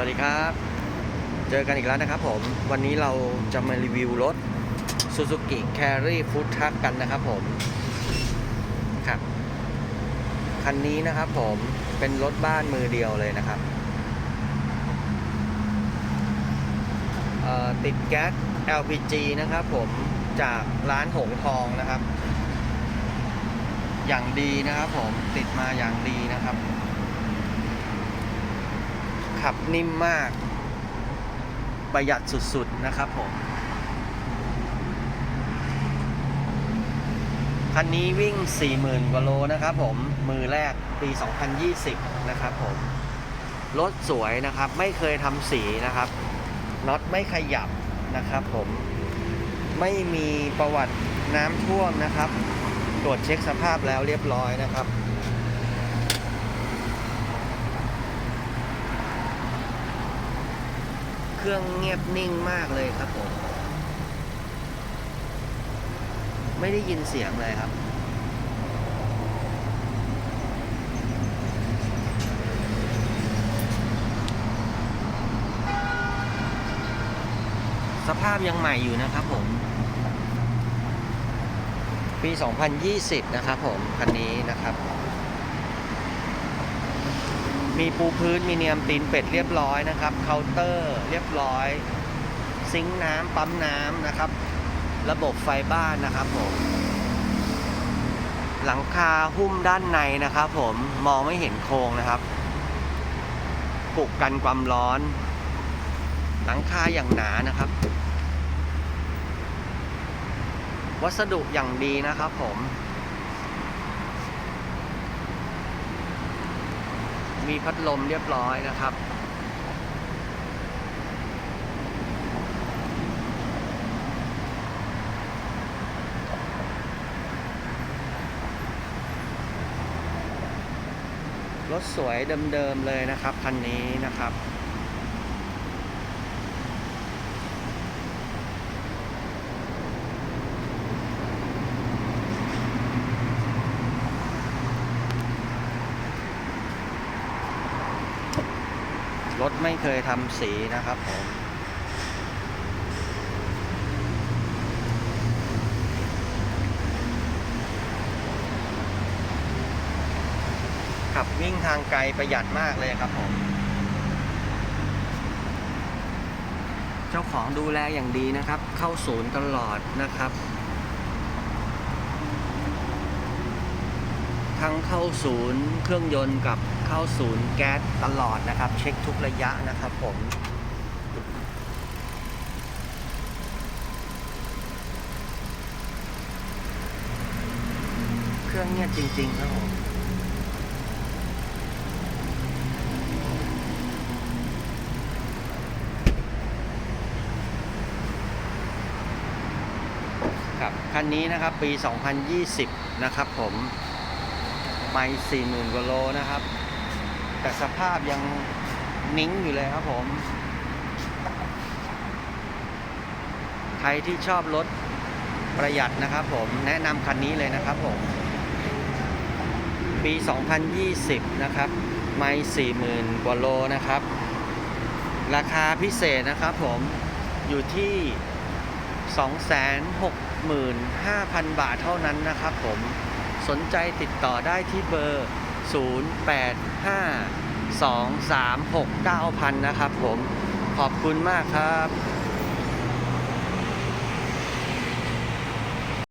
วัสดีครับ เจอกันอีกแล้วนะครับผม วันนี้เราจะมารีวิวรถ Suzuki Carry Food Truck กันนะครับผม ครับ คันนี้นะครับผม เป็นรถบ้านมือเดียวเลยนะครับเอ่อติดแก๊ส LPG นะครับผมจากร้านหงทองนะครับ อย่างดีนะครับผม ติดมาอย่างดีนะครับ ขับนิ่มมาก ประหยัดสุดๆนะครับผม คันนี้วิ่ง 40,000 กว่าโลนะครับผม มือแรกปี 2020 นะครับผม รถสวยนะครับ ไม่เคยทำสีนะครับน็อตไม่ขยับนะครับผมไม่มีประวัติน้ำท่วมนะครับ ตรวจเช็คสภาพแล้วเรียบร้อยนะครับ เครื่องเงียบนิ่งมากเลยครับผม ไม่ได้ยินเสียงเลยครับ สภาพยังใหม่อยู่นะครับผม ปี 2020 นะครับผม คันนี้นะครับ มีปูพื้นมีเนียมตีนเป็ดเรียบร้อยนะครับเคาน์เตอร์เรียบร้อย ซิงค์น้ำปั๊มน้ำนะครับ ระบบไฟบ้านนะครับผมหลังคาหุ้มด้านในนะครับผมมองไม่เห็นโครงนะครับปลุกกันความร้อน หลังคาอย่างหนานะครับ วัสดุอย่างดีนะครับผม มีพัดลมเรียบร้อยนะครับ รถสวยเดิมๆเลยนะครับ คันนี้นะครับ รถไม่เคยทำสีนะครับผมขับวิ่งทางไกลประหยัดมากเลยครับผม เจ้าของดูแลอย่างดีนะครับ เข้าศูนย์ตลอดนะครับ ทั้งเข้าศูนย์เครื่องยนต์กับเข้าศูนย์แก๊สตลอดนะครับ เช็คทุกระยะนะครับผมเครื่องเงียบจริง ๆ ครับผมครับคันนี้นะครับปี 2020 นะครับผม ไม่สี่หมื่นกว่าโลนะครับ แต่สภาพยังนิ้งอยู่เลยครับผม ใครที่ชอบรถประหยัดนะครับผมแนะนำคันนี้เลยนะครับผม ปี 2020 นะครับ ไม่สี่หมื่นกว่าโลนะครับ ราคาพิเศษนะครับผมอยู่ที่ 265,000 บาทเท่านั้นนะครับผม สนใจติดต่อได้ที่เบอร์ 0852369000 นะครับผมขอบคุณมากครับ